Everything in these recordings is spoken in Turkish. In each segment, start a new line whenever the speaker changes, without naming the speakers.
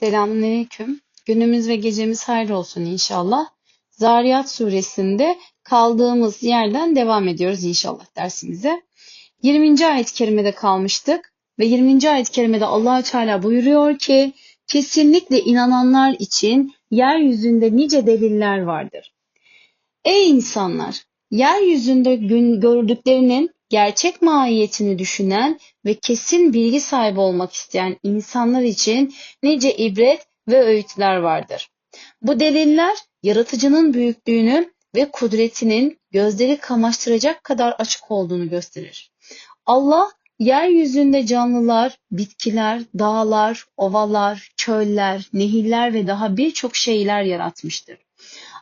Selamünaleyküm. Günümüz ve gecemiz hayır olsun inşallah. Zariyat suresinde kaldığımız yerden devam ediyoruz inşallah dersimize. 20. ayet-i kerimede kalmıştık ve 20. ayet-i kerimede Allah Teala buyuruyor ki kesinlikle inananlar için yeryüzünde nice deliller vardır. Ey insanlar! Yeryüzünde gün gördüklerinin gerçek mahiyetini düşünen ve kesin bilgi sahibi olmak isteyen insanlar için nice ibret ve öğütler vardır. Bu deliller yaratıcının büyüklüğünü ve kudretinin gözleri kamaştıracak kadar açık olduğunu gösterir. Allah yeryüzünde canlılar, bitkiler, dağlar, ovalar, çöller, nehirler ve daha birçok şeyler yaratmıştır.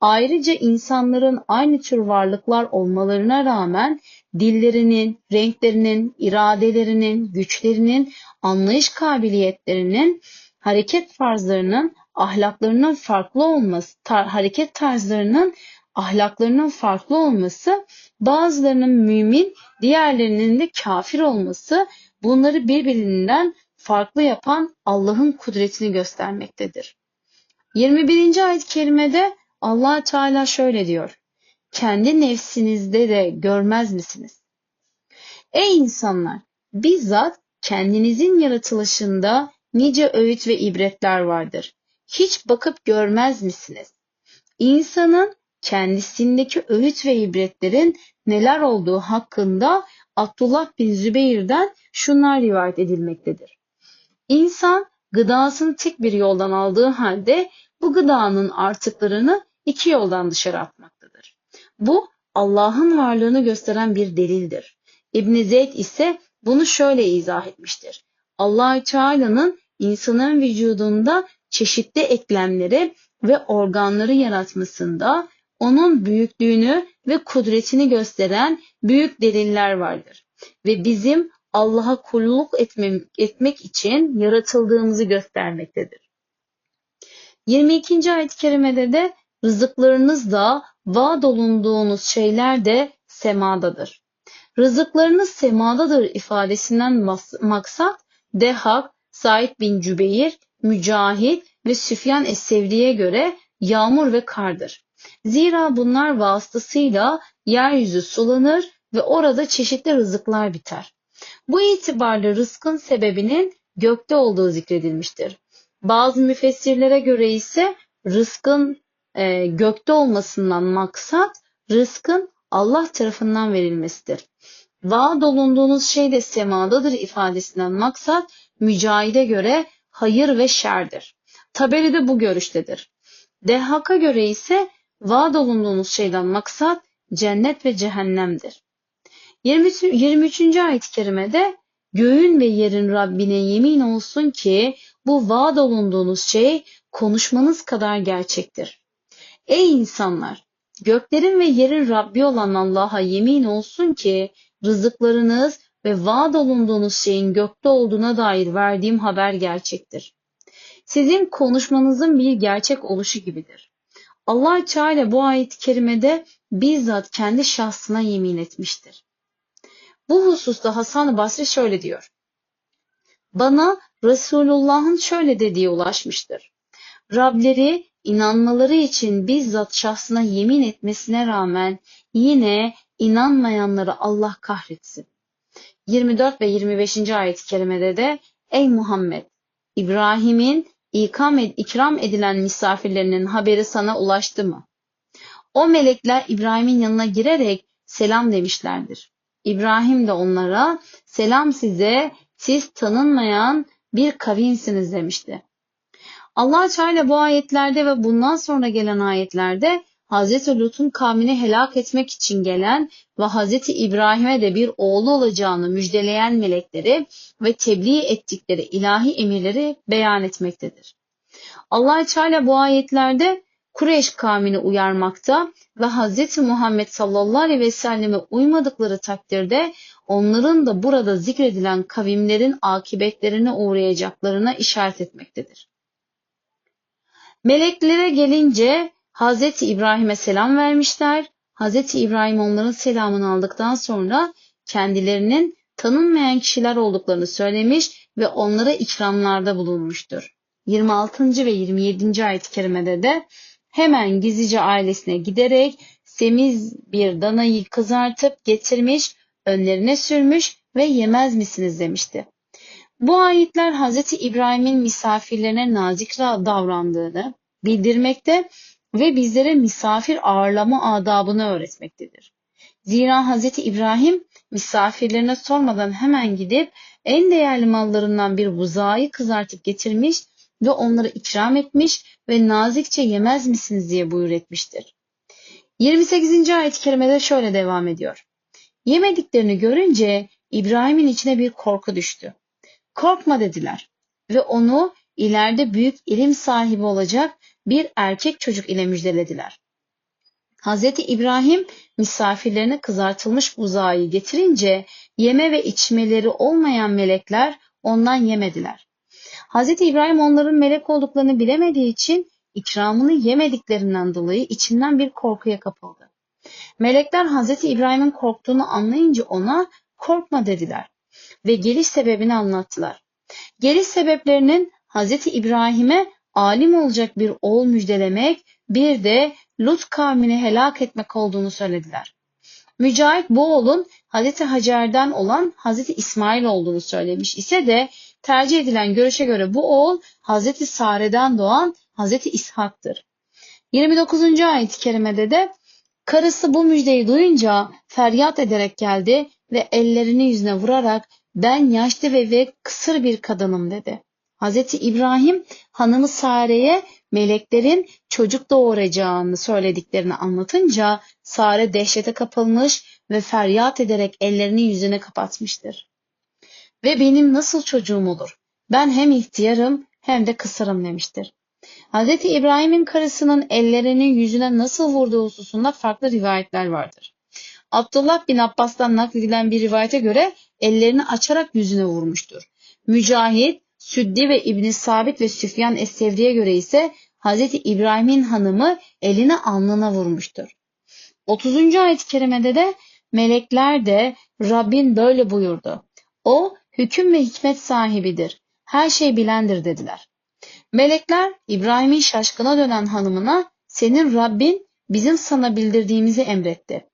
Ayrıca insanların aynı tür varlıklar olmalarına rağmen dillerinin, renklerinin, iradelerinin, güçlerinin, anlayış kabiliyetlerinin, hareket tarzlarının, ahlaklarının farklı olması, tar hareket tarzlarının ahlaklarının farklı olması, bazılarının mümin, diğerlerinin de kafir olması bunları birbirinden farklı yapan Allah'ın kudretini göstermektedir. 21. ayet-i kerimede Allah Teala şöyle diyor. Kendi nefsinizde de görmez misiniz? Ey insanlar! Bizzat kendinizin yaratılışında nice öğüt ve ibretler vardır. Hiç bakıp görmez misiniz? İnsanın kendisindeki öğüt ve ibretlerin neler olduğu hakkında Abdullah bin Zübeyir'den şunlar rivayet edilmektedir. İnsan gıdasını tek bir yoldan aldığı halde bu gıdanın artıklarını iki yoldan dışarı atmaktadır. Bu Allah'ın varlığını gösteren bir delildir. İbn Zeyd ise bunu şöyle izah etmiştir. Allah Teala'nın insanın vücudunda çeşitli eklemleri ve organları yaratmasında onun büyüklüğünü ve kudretini gösteren büyük deliller vardır. Ve bizim Allah'a kulluk etmek için yaratıldığımızı göstermektedir. 22. ayet-i kerimede de rızıklarınız da vaad olunduğunuz şeyler de semadadır. Rızıklarınız semadadır ifadesinden maksat Dehak, Said bin Cübeyr, Mücahit ve Süfyan Es-Sevri'ye göre yağmur ve kardır. Zira bunlar vasıtasıyla yeryüzü sulanır ve orada çeşitli rızıklar biter. Bu itibarla rızkın sebebinin gökte olduğu zikredilmiştir. Bazı müfessirlere göre ise rızkın e, gökte olmasından maksat rızkın Allah tarafından verilmesidir. Vaad olunduğunuz şey de semadadır ifadesinden maksat mücahide göre hayır ve şerdir. Taberi de bu görüştedir. Dehak'a göre ise vaad olunduğunuz şeyden maksat cennet ve cehennemdir. 23. 23. ayet-i kerimede göğün ve yerin Rabbine yemin olsun ki bu vaad olunduğunuz şey konuşmanız kadar gerçektir. Ey insanlar! Göklerin ve yerin Rabbi olan Allah'a yemin olsun ki rızıklarınız ve vaad olunduğunuz şeyin gökte olduğuna dair verdiğim haber gerçektir. Sizin konuşmanızın bir gerçek oluşu gibidir. Allah Teala bu ayet-i kerimede bizzat kendi şahsına yemin etmiştir. Bu hususta Hasan Basri şöyle diyor. Bana Resulullah'ın şöyle dediği ulaşmıştır. Rableri inanmaları için bizzat şahsına yemin etmesine rağmen yine inanmayanları Allah kahretsin. 24 ve 25. ayet-i kerimede de Ey Muhammed! İbrahim'in ikam ed ikram edilen misafirlerinin haberi sana ulaştı mı? O melekler İbrahim'in yanına girerek selam demişlerdir. İbrahim de onlara selam size siz tanınmayan bir kavimsiniz demişti. Allah Teala bu ayetlerde ve bundan sonra gelen ayetlerde Hz. Lut'un kavmini helak etmek için gelen ve Hz. İbrahim'e de bir oğlu olacağını müjdeleyen melekleri ve tebliğ ettikleri ilahi emirleri beyan etmektedir. Allah Teala bu ayetlerde Kureyş kavmini uyarmakta ve Hz. Muhammed sallallahu aleyhi ve selleme uymadıkları takdirde onların da burada zikredilen kavimlerin akibetlerine uğrayacaklarına işaret etmektedir. Meleklere gelince Hz. İbrahim'e selam vermişler. Hz. İbrahim onların selamını aldıktan sonra kendilerinin tanınmayan kişiler olduklarını söylemiş ve onlara ikramlarda bulunmuştur. 26. ve 27. ayet-i kerimede de hemen gizlice ailesine giderek semiz bir danayı kızartıp getirmiş, önlerine sürmüş ve yemez misiniz demişti. Bu ayetler Hz. İbrahim'in misafirlerine nazik davrandığını bildirmekte ve bizlere misafir ağırlama adabını öğretmektedir. Zira Hz. İbrahim misafirlerine sormadan hemen gidip en değerli mallarından bir buzağıyı kızartıp getirmiş ve onları ikram etmiş ve nazikçe yemez misiniz diye buyur etmiştir. 28. ayet-i kerimede şöyle devam ediyor. Yemediklerini görünce İbrahim'in içine bir korku düştü. Korkma dediler ve onu ileride büyük ilim sahibi olacak bir erkek çocuk ile müjdelediler. Hz. İbrahim misafirlerine kızartılmış buzağı getirince yeme ve içmeleri olmayan melekler ondan yemediler. Hz. İbrahim onların melek olduklarını bilemediği için ikramını yemediklerinden dolayı içinden bir korkuya kapıldı. Melekler Hz. İbrahim'in korktuğunu anlayınca ona korkma dediler ve geliş sebebini anlattılar. Geliş sebeplerinin Hz. İbrahim'e alim olacak bir oğul müjdelemek, bir de Lut kavmini helak etmek olduğunu söylediler. Mücahit bu oğlun Hz. Hacer'den olan Hz. İsmail olduğunu söylemiş ise de tercih edilen görüşe göre bu oğul Hz. Sare'den doğan Hz. İshak'tır. 29. ayet-i kerimede de karısı bu müjdeyi duyunca feryat ederek geldi ve ellerini yüzüne vurarak ben yaşlı ve ve kısır bir kadınım dedi. Hz. İbrahim hanımı Sare'ye meleklerin çocuk doğuracağını söylediklerini anlatınca Sare dehşete kapılmış ve feryat ederek ellerini yüzüne kapatmıştır. Ve benim nasıl çocuğum olur? Ben hem ihtiyarım hem de kısırım demiştir. Hz. İbrahim'in karısının ellerini yüzüne nasıl vurduğu hususunda farklı rivayetler vardır. Abdullah bin Abbas'tan nakledilen bir rivayete göre ellerini açarak yüzüne vurmuştur. Mücahit, Süddi ve İbn Sabit ve Süfyan Es-Sevri'ye göre ise Hz. İbrahim'in hanımı elini alnına vurmuştur. 30. ayet-i kerimede de melekler de Rabbin böyle buyurdu. O hüküm ve hikmet sahibidir. Her şey bilendir dediler. Melekler İbrahim'in şaşkına dönen hanımına senin Rabbin bizim sana bildirdiğimizi emretti.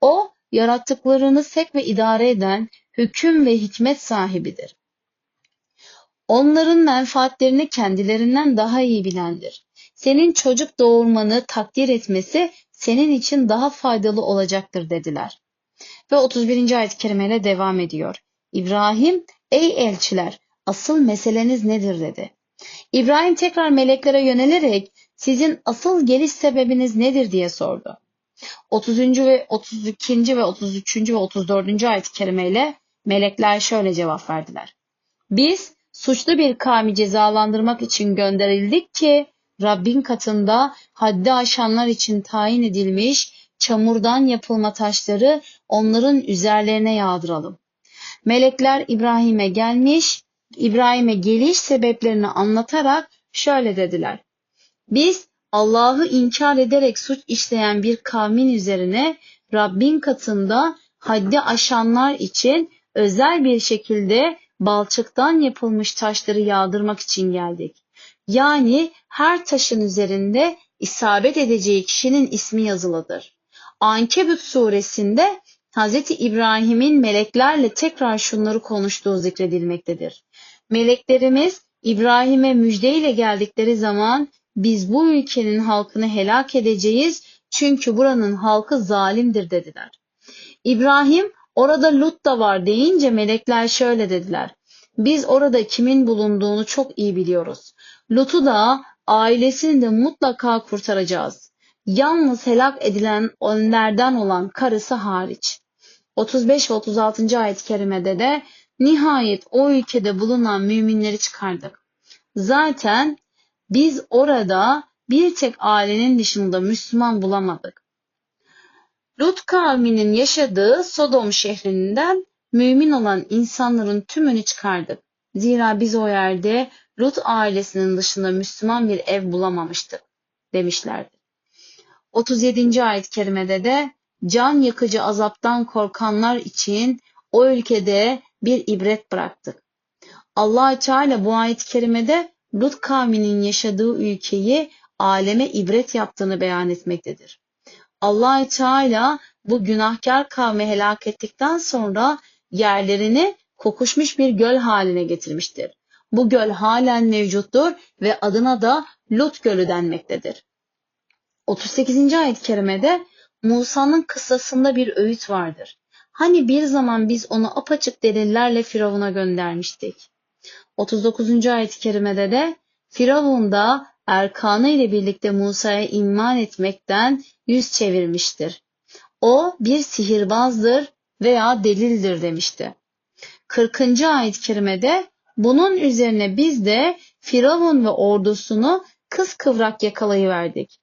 O yarattıklarını sek ve idare eden hüküm ve hikmet sahibidir. Onların menfaatlerini kendilerinden daha iyi bilendir. Senin çocuk doğurmanı takdir etmesi senin için daha faydalı olacaktır dediler. Ve 31. ayet-i kerimeyle devam ediyor. İbrahim, ey elçiler, asıl meseleniz nedir dedi. İbrahim tekrar meleklere yönelerek sizin asıl geliş sebebiniz nedir diye sordu. 30. ve 32. ve 33. ve 34. ayet-i kerimeyle melekler şöyle cevap verdiler. Biz suçlu bir kavmi cezalandırmak için gönderildik ki Rabbin katında haddi aşanlar için tayin edilmiş çamurdan yapılma taşları onların üzerlerine yağdıralım. Melekler İbrahim'e gelmiş, İbrahim'e geliş sebeplerini anlatarak şöyle dediler. Biz Allah'ı inkar ederek suç işleyen bir kavmin üzerine Rabbin katında haddi aşanlar için özel bir şekilde balçıktan yapılmış taşları yağdırmak için geldik. Yani her taşın üzerinde isabet edeceği kişinin ismi yazılıdır. Ankebut suresinde Hz. İbrahim'in meleklerle tekrar şunları konuştuğu zikredilmektedir. Meleklerimiz İbrahim'e müjdeyle geldikleri zaman biz bu ülkenin halkını helak edeceğiz çünkü buranın halkı zalimdir dediler. İbrahim orada Lut da var deyince melekler şöyle dediler. Biz orada kimin bulunduğunu çok iyi biliyoruz. Lut'u da ailesini de mutlaka kurtaracağız. Yalnız helak edilen onlardan olan karısı hariç. 35 ve 36. ayet-i kerimede de nihayet o ülkede bulunan müminleri çıkardık. Zaten biz orada bir tek ailenin dışında Müslüman bulamadık. Lut kavminin yaşadığı Sodom şehrinden mümin olan insanların tümünü çıkardık. Zira biz o yerde Lut ailesinin dışında Müslüman bir ev bulamamıştık demişlerdi. 37. ayet-i kerimede de can yakıcı azaptan korkanlar için o ülkede bir ibret bıraktık. allah Teala bu ayet-i kerimede Lut kavminin yaşadığı ülkeyi aleme ibret yaptığını beyan etmektedir. Allah Teala bu günahkar kavmi helak ettikten sonra yerlerini kokuşmuş bir göl haline getirmiştir. Bu göl halen mevcuttur ve adına da Lut Gölü denmektedir. 38. ayet-i kerimede Musa'nın kıssasında bir öğüt vardır. Hani bir zaman biz onu apaçık delillerle Firavun'a göndermiştik. 39. ayet-i kerimede de Firavun da Erkanı ile birlikte Musa'ya iman etmekten yüz çevirmiştir. O bir sihirbazdır veya delildir demişti. 40. ayet-i kerimede bunun üzerine biz de Firavun ve ordusunu kıskıvrak yakalayıverdik.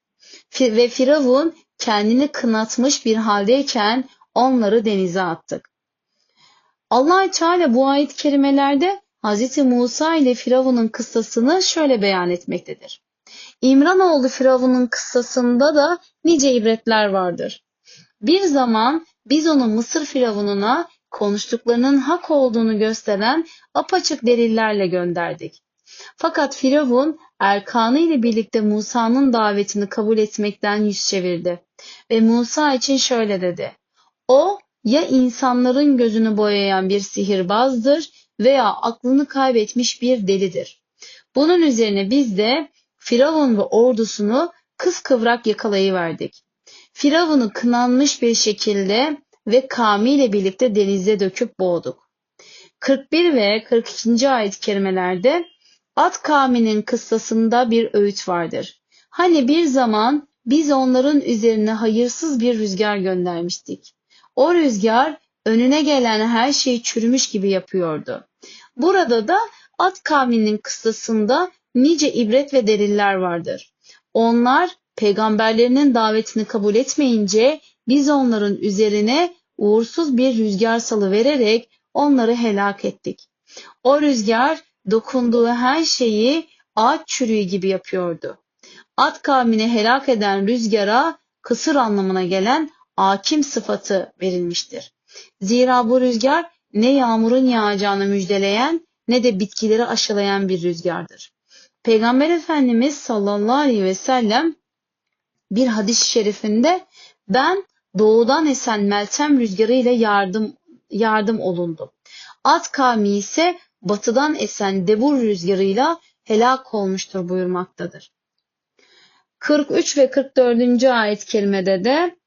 Ve Firavun kendini kınatmış bir haldeyken onları denize attık. allah Teala bu ayet kelimelerde Hz. Musa ile Firavun'un kıssasını şöyle beyan etmektedir. İmranoğlu Firavun'un kıssasında da nice ibretler vardır. Bir zaman biz onu Mısır Firavun'una konuştuklarının hak olduğunu gösteren apaçık delillerle gönderdik. Fakat Firavun Erkanı ile birlikte Musa'nın davetini kabul etmekten yüz çevirdi ve Musa için şöyle dedi. O ya insanların gözünü boyayan bir sihirbazdır veya aklını kaybetmiş bir delidir. Bunun üzerine biz de Firavun ve ordusunu kıskıvrak yakalayıverdik. Firavun'u kınanmış bir şekilde ve Kami ile birlikte denize döküp boğduk. 41 ve 42. ayet kelimelerde At kavminin kıssasında bir öğüt vardır. Hani bir zaman biz onların üzerine hayırsız bir rüzgar göndermiştik. O rüzgar önüne gelen her şeyi çürümüş gibi yapıyordu. Burada da At kavminin kıssasında nice ibret ve deliller vardır. Onlar peygamberlerinin davetini kabul etmeyince biz onların üzerine uğursuz bir rüzgar salı vererek onları helak ettik. O rüzgar dokunduğu her şeyi ağaç çürüğü gibi yapıyordu. At kavmini helak eden rüzgara kısır anlamına gelen akim sıfatı verilmiştir. Zira bu rüzgar ne yağmurun yağacağını müjdeleyen ne de bitkileri aşılayan bir rüzgardır. Peygamber Efendimiz sallallahu aleyhi ve sellem bir hadis-i şerifinde ben doğudan esen meltem rüzgarı yardım yardım olundum. At kavmi ise batıdan esen debur rüzgarıyla helak olmuştur buyurmaktadır. 43 ve 44. ayet kerimede de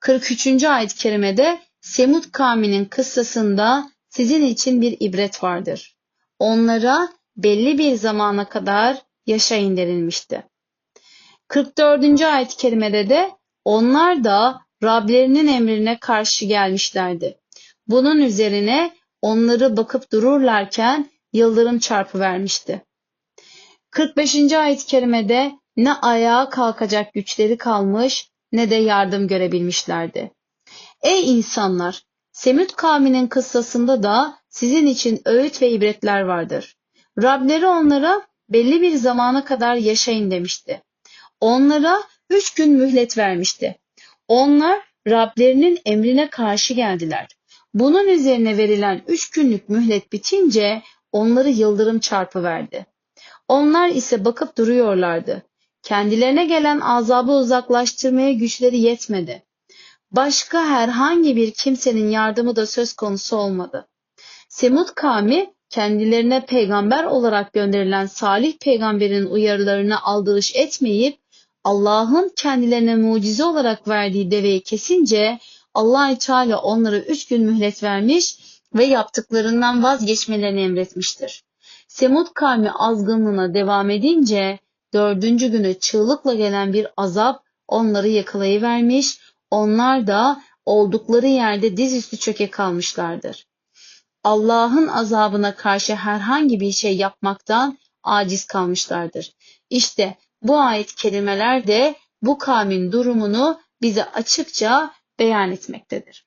43. ayet kerimede Semud kavminin kıssasında sizin için bir ibret vardır. Onlara belli bir zamana kadar yaşayın denilmişti. 44. ayet kerimede de onlar da Rablerinin emrine karşı gelmişlerdi. Bunun üzerine onları bakıp dururlarken yıldırım çarpı vermişti. 45. ayet-i kerimede ne ayağa kalkacak güçleri kalmış ne de yardım görebilmişlerdi. Ey insanlar! Semut kavminin kıssasında da sizin için öğüt ve ibretler vardır. Rableri onlara belli bir zamana kadar yaşayın demişti. Onlara üç gün mühlet vermişti. Onlar Rablerinin emrine karşı geldiler. Bunun üzerine verilen üç günlük mühlet bitince onları yıldırım çarpıverdi. Onlar ise bakıp duruyorlardı. Kendilerine gelen azabı uzaklaştırmaya güçleri yetmedi. Başka herhangi bir kimsenin yardımı da söz konusu olmadı. Semud kavmi kendilerine peygamber olarak gönderilen Salih peygamberin uyarılarına aldırış etmeyip Allah'ın kendilerine mucize olarak verdiği deveyi kesince allah Teala onlara üç gün mühlet vermiş ve yaptıklarından vazgeçmelerini emretmiştir. Semud kavmi azgınlığına devam edince dördüncü günü çığlıkla gelen bir azap onları yakalayıvermiş, onlar da oldukları yerde dizüstü çöke kalmışlardır. Allah'ın azabına karşı herhangi bir şey yapmaktan aciz kalmışlardır. İşte bu ayet kelimeler de bu kavmin durumunu bize açıkça beyan etmektedir.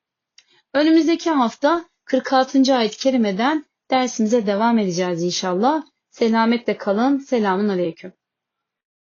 Önümüzdeki hafta 46. ayet kerimeden dersimize devam edeceğiz inşallah. Selametle kalın. Selamun aleyküm.